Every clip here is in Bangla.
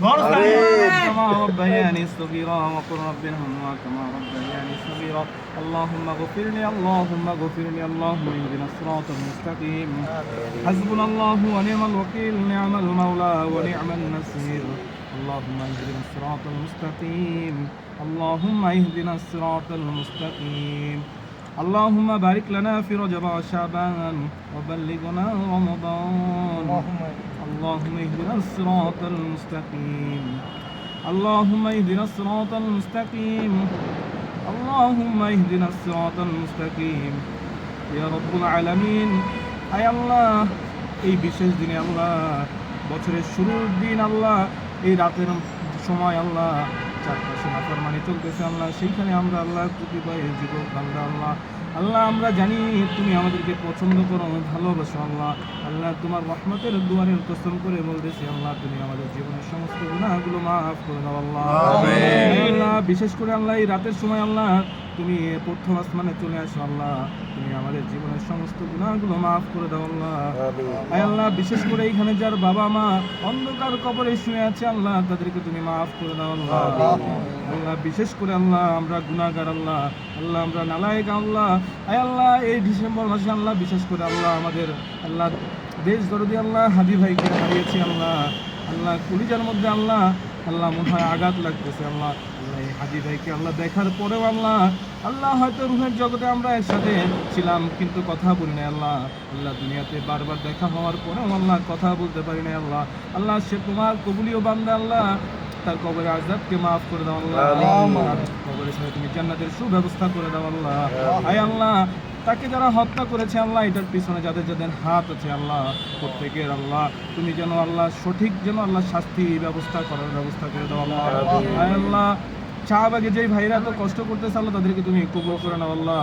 كما ربياني صغيرا وقل رب ارحمهما كما ربياني صغيرا. اللهم اغفر لي اللهم اغفر لي اللهم اهدنا الصراط المستقيم. حسبنا الله ونعم الوكيل نعم المولى ونعم النصير. اللهم اهدنا الصراط المستقيم. اللهم اهدنا الصراط المستقيم. اللهم بارك لنا في رجب وشعبان وبلغنا رمضان اللهم اهدنا الصراط المستقيم اللهم اهدنا الصراط المستقيم اللهم اهدنا الصراط المستقيم يا رب العالمين আয় আল্লাহ এই বিশেষ দিনে আল্লাহ বছরের শুরুর দিন আল্লাহ এই রাতের সময় আল্লাহ চারপাশে নাফরমানি চলতেছে আল্লাহ সেইখানে আমরা আল্লাহ কতিপয় যুবক বান্দা আল্লাহ। আল্লাহ আমরা জানি তুমি আমাদেরকে পছন্দ করো ভালোবাসো আল্লাহ। আল্লাহ তোমার রহমতের দুয়ারের কসম করে বলতেছি আল্লাহ তুমি আমাদের জীবনের সমস্ত গুণাগুলো মাফ করে দাও আল্লাহ বিশেষ করে আল্লাহ এই রাতের সময় আল্লাহ তুমি প্রথম আসমানে চলে আসো আল্লাহ। তুমি আমাদের জীবনের সমস্ত গুণাগুলো মাফ করে দাও আল্লাহ। আয় আল্লাহ বিশেষ করে এখানে যার বাবা মা অন্ধকার কবরে শুয়ে আছে আল্লাহ তাদেরকে তুমি মাফ করে দাও আল্লাহ। আল্লাহ বিশেষ করে আল্লাহ আমরা গুনাহগার আল্লাহ। আল্লাহ আমরা নালায়েক আল্লাহ। আয় আল্লাহ এই ডিসেম্বর মাসে আল্লাহ বিশেষ করে আল্লাহ আমাদের আল্লাহ দেশ দরদি আল্লাহ হাবি ভাইকে হারিয়েছি আল্লাহ। আল্লাহ কুলিজার মধ্যে আল্লাহ আল্লাহ মনে হয় আঘাত লাগতেছে আল্লাহ আল্লাহ এই হাজি ভাইকে আল্লাহ দেখার পরেও আল্লাহ আল্লাহ হয়তো রুহের জগতে আমরা একসাথে ছিলাম কিন্তু কথা বলি না আল্লাহ আল্লাহ দুনিয়াতে বারবার দেখা হওয়ার পরেও আল্লাহ কথা বলতে পারি না আল্লাহ আল্লাহ সে তোমার কবুলীয় বান্দা আল্লাহ তার কবরে আজাদকে মাফ করে দাও আল্লাহ কবরের সাথে তুমি জান্নাতের সুব্যবস্থা করে দাও আল্লাহ আয় আল্লাহ তাকে যারা হত্যা করেছে আল্লাহ এটার পিছনে যাদের যাদের হাত আছে আল্লাহ প্রত্যেকের আল্লাহ। তুমি যেন আল্লাহ সঠিক যেন আল্লাহ শাস্তি ব্যবস্থা করার ব্যবস্থা করে দাও আল্লাহ। আল্লাহ। শাহবাগে যেই ভাইরা তো কষ্ট করতেছে আল্লাহ তাদেরকে তুমি কবুল করে নাও আল্লাহ।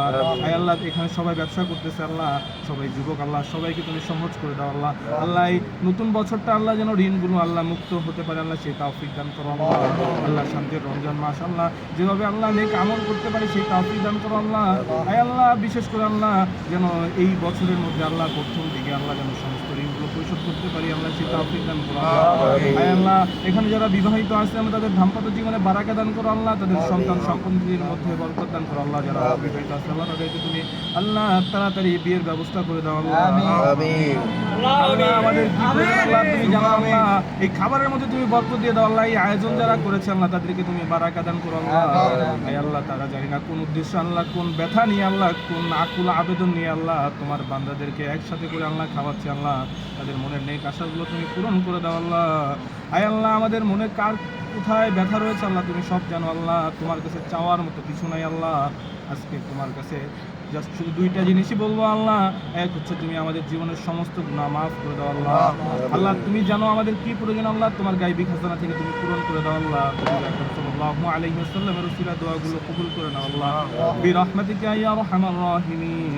আয় আল্লাহ এখানে সবাই ব্যবসা করতেছে আল্লাহ। সবাই যুবক আল্লাহ। সবাইকে তুমি সহজ করে দাও আল্লাহ। আল্লাহ এই নতুন বছরটা আল্লাহ যেন ঋণগুলো আল্লাহ মুক্ত হতে পারে আল্লাহ সেই তাওফিক দান করো আল্লাহ। আল্লাহ। শান্তির রমজান মাস আল্লাহ। যেভাবে আল্লাহ নেক আমল করতে পারে সেই তাওফিক দান করো আল্লাহ। আয় আল্লাহ বিশেষ করে আল্লাহ যেন এই বছরের মধ্যে আল্লাহ প্রথম দিকে আল্লাহ যেন সমস্ত ঋণগুলো পরিশোধ করতে পারি আল্লাহ সেই দান করো আয় আল্লাহ। এখানে যারা বিবাহিত আছে আমরা তাদের দাম্পত্য জীবনে বারাকা দান করো আল্লাহ। তাদের সন্তান সম্পত্তির মধ্যে বরকত দান করো আল্লাহ যারা বিবাহিত আছে। আল্লাহ তাদেরকে তুমি আল্লাহ তাড়াতাড়ি বিয়ের ব্যবস্থা করে দাও আল্লাহ। আল্লাহ আমাদের কি প্রয়োজন আল্লাহ তুমি জানো আল্লাহ এই খাবারের মধ্যে তুমি বরকত দিয়ে দাও আল্লাহ। এই আয়োজন যারা করেছে আল্লাহ তাদেরকে তুমি বারাকা দান করো আল্লাহ। আয় আল্লাহ তারা জানি না কোন উদ্দেশ্য আল্লাহ কোন ব্যথা নিয়ে আল্লাহ কোন আকুল আবেদন নিয়ে আল্লাহ তোমার বান্দাদেরকে একসাথে করে আল্লাহ খাওয়াচ্ছে আল্লাহ। তাদের মনের নেক আশাগুলো তুমি পূরণ করে দাও আল্লাহ। আয় আল্লাহ আমাদের মনে কার কোথায় ব্যথা রয়েছে আল্লাহ তুমি সব জানো আল্লাহ। তোমার কাছে চাওয়ার মতো কিছু নাই আল্লাহ। আজকে তোমার কাছে জাস্ট শুধু দুইটা জিনিসই বলব আল্লাহ। এক হচ্ছে তুমি আমাদের জীবনের সমস্ত গুণা মাফ করে দাও আল্লাহ। আল্লাহ তুমি জানো আমাদের কি প্রয়োজন আল্লাহ? তোমার গাইবি খাজানা থেকে তুমি পূরণ করে দাও আল্লাহ। সাল্লাল্লাহু আলাইহি ওয়াসাল্লামের উসিলা দোয়াগুলো কবুল করে নাও আল্লাহ। বিরহমাতিকা ইয়া আরহামার রাহিমিন।